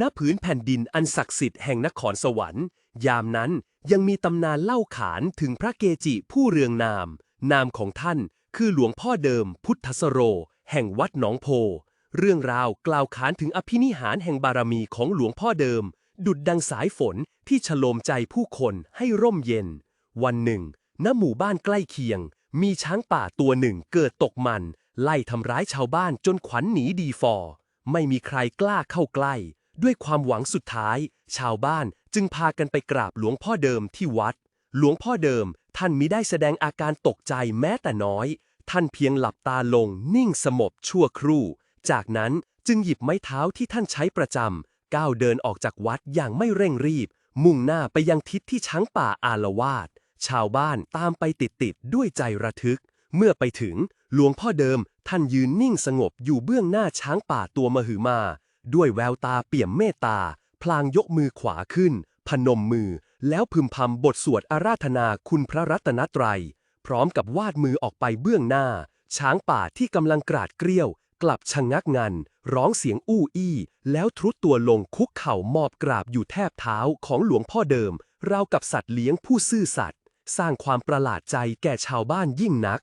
ณผืนแผ่นดินอันศักดิ์สิทธิ์แห่งนครสวรรค์ ยามนั้นยังมีตำนานเล่าขานถึงพระเกจิผู้เรืองนาม นามของท่านคือหลวงพ่อเดิมพุทธสโร แห่งวัดหนองโพ เรื่องราวกล่าวขานถึงอภินิหารแห่งบารมีของหลวงพ่อเดิม ดุดดังสายฝนที่ฉโลมใจผู้คนให้ร่มเย็น วันหนึ่ง ณหมู่บ้านใกล้เคียง มีช้างป่าตัวหนึ่งเกิดตกมัน ไล่ทำร้ายชาวบ้านจนขวัญหนีดีฟอ ไม่มีใครกล้าเข้าใกล้ ด้วยความหวังสุดท้าย ชาวบ้านจึงพากันไปกราบหลวงพ่อเดิมที่วัด หลวงพ่อเดิมท่านมิได้แสดงอาการตกใจแม้แต่น้อย ท่านเพียงหลับตาลงนิ่งสงบชั่วครู่ จากนั้นจึงหยิบไม้เท้าที่ท่านใช้ประจำก้าวเดินออกจากวัดอย่างไม่เร่งรีบ มุ่งหน้าไปยังทิศที่ช้างป่าอาละวาด ชาวบ้านตามไปติดๆด้วยใจระทึก เมื่อไปถึงหลวงพ่อเดิมท่านยืนนิ่งสงบอยู่เบื้องหน้าช้างป่าตัวมหึมา ด้วยแววตาเปี่ยมเมตตา พลางยกมือขวาขึ้น พนมมือ แล้วพึมพำบทสวดอาราธนาคุณพระรัตนตรัย พร้อมกับวาดมือออกไปเบื้องหน้า ช้างป่าที่กำลังกราดเกลี้ยว กลับชะงงักงัน ร้องเสียงอู้อี้ แล้วทรุดตัวลงคุกเข่ามอบกราบอยู่แทบเท้าของหลวงพ่อเดิม ราวกับสัตว์เลี้ยงผู้ซื่อสัตย์สร้างความประหลาดใจแก่ชาวบ้านยิ่งนัก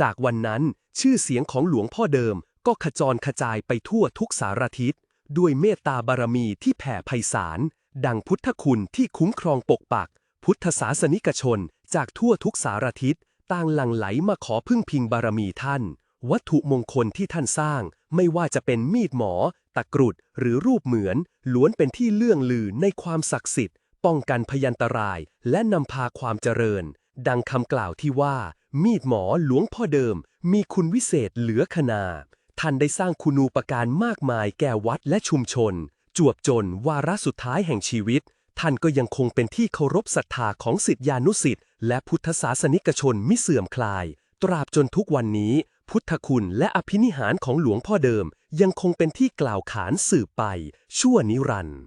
จากวันนั้นชื่อเสียงของหลวงพ่อเดิมก็ขจรขจายไปทั่วทุกสารทิศ ด้วยเมตตาบารมีที่แผ่ไพศาล ดังพุทธคุณที่คุ้มครองปกปัก พุทธศาสนิกชน จากทั่วทุกสารทิศต่างหลั่งไหลมาขอพึ่งพิงบารมีท่าน วัตถุมงคลที่ท่านสร้าง ไม่ว่าจะเป็นมีดหมอ ตะกรุด หรือรูปเหมือน ล้วนเป็นที่เลื่องลือในความศักดิ์สิทธิ์ ป้องกันพยันตราย และนำพาความเจริญ ดังคำกล่าวที่ว่า มีดหมอหลวงพ่อเดิม มีคุณวิเศษเหลือขนา ท่านได้สร้างคุณูปการมากมายแก่วัดและชุมชน จวบจนวาระสุดท้ายแห่งชีวิต ท่านก็ยังคงเป็นที่เคารพศรัทธาของสิทธิานุสิทธิ์และพุทธศาสนิกชนมิเสื่อมคลาย ตราบจนทุกวันนี้ พุทธคุณและอภินิหารของหลวงพ่อเดิม ยังคงเป็นที่กล่าวขานสืบไป ชั่วนิรันดร์